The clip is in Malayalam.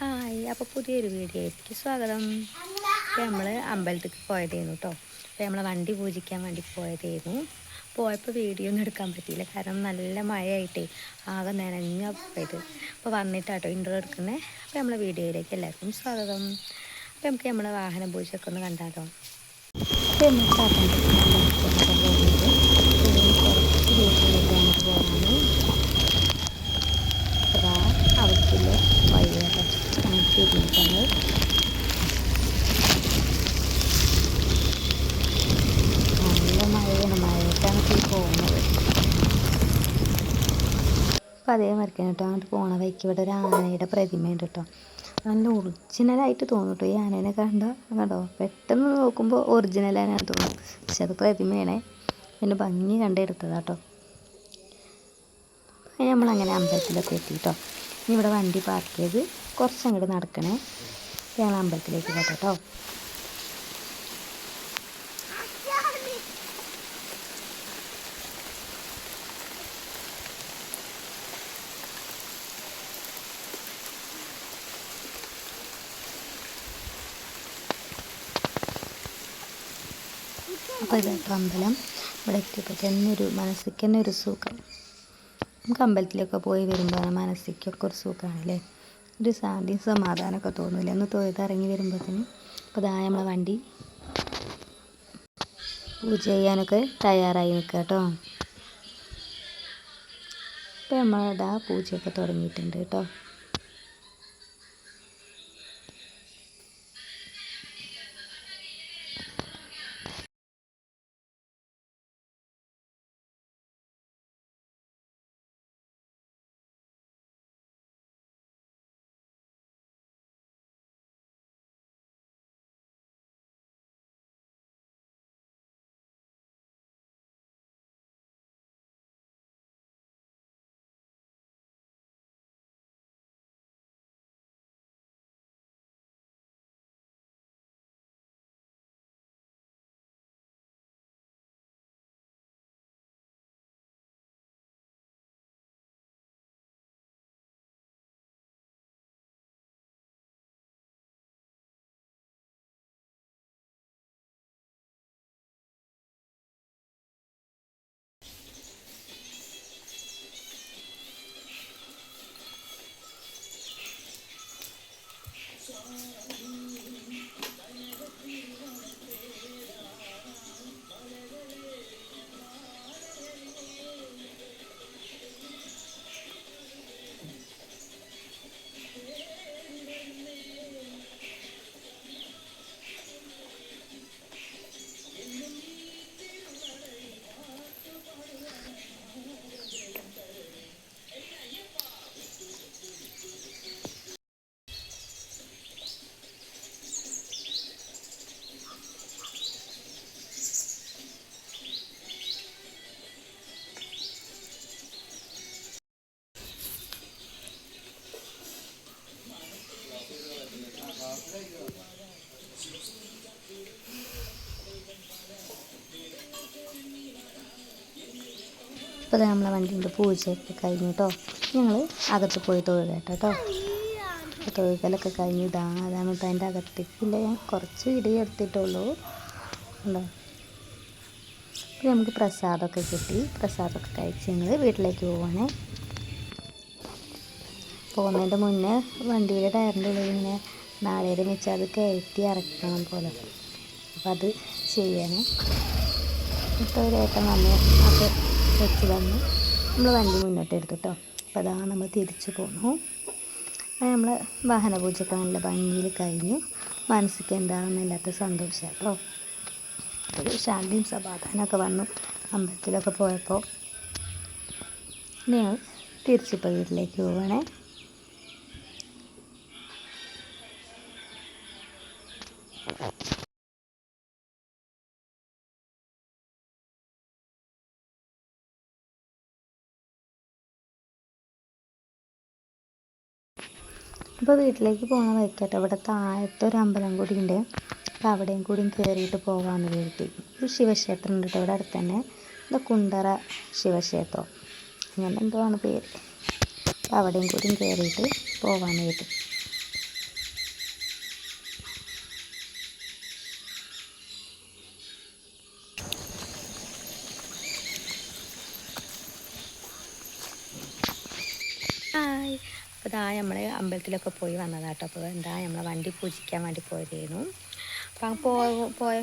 ഹായ് അപ്പോൾ പുതിയൊരു വീഡിയോയിലേക്ക് സ്വാഗതം. അപ്പോൾ നമ്മൾ അമ്പലത്തിലേക്ക് പോയതായിരുന്നു കേട്ടോ അപ്പോൾ നമ്മൾ വണ്ടി പൂജിക്കാൻ വേണ്ടി പോയതായിരുന്നു. പോയപ്പോൾ വീഡിയോ ഒന്നും എടുക്കാൻ പറ്റിയില്ല. കാരണം നല്ല മഴയായിട്ടേ ആകെ നനഞ്ഞ പോയത്. അപ്പോൾ വന്നിട്ടാട്ടോ ഇൻട്രോ എടുക്കുന്നത് അപ്പോൾ നമ്മളെ വീഡിയോയിലേക്ക് എല്ലാവർക്കും സ്വാഗതം. അപ്പോൾ നമുക്ക് നമ്മളെ വാഹന പൂജയൊക്കെ ഒന്ന് കണ്ടാലോ. അപ്പോൾ നമുക്ക് അപ്പോൾ അതേമാതിരി കേട്ടോ. അങ്ങോട്ട് പോണ വഴിക്ക് ഇവിടെ ഒരു ആനയുടെ പ്രതിമയുണ്ട് കേട്ടോ. നല്ല ഒറിജിനലായിട്ട് തോന്നും കേട്ടോ. ഈ ആനേനെ കണ്ട കണ്ടോ? പെട്ടെന്ന് നോക്കുമ്പോൾ ഒറിജിനൽ ആനയാണ് തോന്നും. പക്ഷെ അത് പ്രതിമയാണേ. പിന്നെ ഭംഗി കണ്ടെടുത്തതാട്ടോ നമ്മളങ്ങനെ അമ്പലത്തിലൊക്കെ എത്തി കേട്ടോ. ഇനി ഇവിടെ വണ്ടി പാർക്ക് ചെയ്ത് കുറച്ചങ്ങോട്ട് നടക്കണേ. ഞങ്ങൾ അമ്പലത്തിലേക്ക് പോട്ടെ അപ്പോൾ ഇതാട്ടോ അമ്പലം. ഇവിടെ എത്തിയപ്പോൾ തന്നെ ഒരു മനസ്സിക്ക് തന്നെ ഒരു സുഖം. നമുക്ക് അമ്പലത്തിലൊക്കെ പോയി വരുമ്പോൾ മനസ്സിക്കൊക്കെ ഒരു സുഖമാണല്ലേ ഒരു ശാന്തി സമാധാനമൊക്കെ തോന്നില്ല? ഒന്ന് തൊഴുത് ഇറങ്ങി വരുമ്പോഴത്തേന് അപ്പോൾ ഇതാ നമ്മളെ വണ്ടി. പൂജ ചെയ്യാനൊക്കെ തയ്യാറായി നിൽക്കുക കേട്ടോ. ഇപ്പം നമ്മളിതാ പൂജയൊക്കെ തുടങ്ങിയിട്ടുണ്ട് കേട്ടോ. ഇപ്പോൾ നമ്മളെ വണ്ടീന്റെ പൂജയൊക്കെ കഴിഞ്ഞു കേട്ടോ. ഞങ്ങൾ അകത്ത് പോയി തൊഴുക കേട്ടോ കേട്ടോ. തൊഴുകലൊക്കെ കഴിഞ്ഞു. ഇതാ അതാണ് കേട്ടോ അതിന്റെ അകത്തേക്കില്ല ഞാൻ കുറച്ച് വീഡിയോ എടുത്തിട്ടുള്ളൂ. ഉണ്ടോ? അപ്പോൾ നമുക്ക് പ്രസാദമൊക്കെ കിട്ടി. പ്രസാദമൊക്കെ കഴിച്ച് ഞങ്ങൾ വീട്ടിലേക്ക് പോവാണേ. പോകുന്നതിന്റെ മുന്നേ വണ്ടിയുടെ ടയറിന്റെ ഉള്ളിൽ ഇങ്ങനെ നാളേരം വെച്ച് അത് കയറ്റി ഇറക്കണം പോലെ. അപ്പം അത് ചെയ്യണം. ഇപ്പോൾ ഒരു ഏട്ടൻ വന്ന് അത് വെച്ച് തന്നു. നമ്മൾ വണ്ടി മുന്നോട്ട് എടുത്തു കേട്ടോ അപ്പോൾ അതാ നമ്മൾ തിരിച്ചു പോന്നു. നമ്മൾ വാഹന പൂജയൊക്കെ നല്ല ഭംഗിയിൽ കഴിഞ്ഞു. മനസ്സിക്ക് എന്താണെന്നില്ലാത്ത സന്തോഷം കേട്ടോ ഒരു ശാന്തിയും സമാധാനമൊക്കെ വന്നു അമ്പലത്തിലൊക്കെ പോയപ്പോൾ ഞങ്ങൾ തിരിച്ചിപ്പോൾ വീട്ടിലേക്ക് പോവുകയാണേ അപ്പോൾ വീട്ടിലേക്ക് പോകുന്ന വഴിക്കട്ടെ ഇവിടെ താഴത്തെ ഒരു അമ്പലം കൂടി ഉണ്ട്. അപ്പോൾ അവിടെയും കൂടി കയറിയിട്ട് പോകാമെന്ന് കരുതി. ഒരു ശിവക്ഷേത്രം ഉണ്ട് ഇവിടെ അടുത്ത് തന്നെ. ഇത് കുണ്ടറ ശിവക്ഷേത്രം. അങ്ങനെ എന്തോ ആണ് പേര്. അപ്പോൾ അവിടെയും കൂടി കയറിയിട്ട് പോകാമെന്ന് കരുതി. അപ്പോൾ ഇതാ നമ്മൾ അമ്പലത്തിലൊക്കെ പോയി വന്നതാട്ടോ. അപ്പോൾ എന്താ നമ്മളെ വണ്ടി പൂജിക്കാൻ വേണ്ടി പോയതായിരുന്നു അപ്പോൾ പോയ പോയ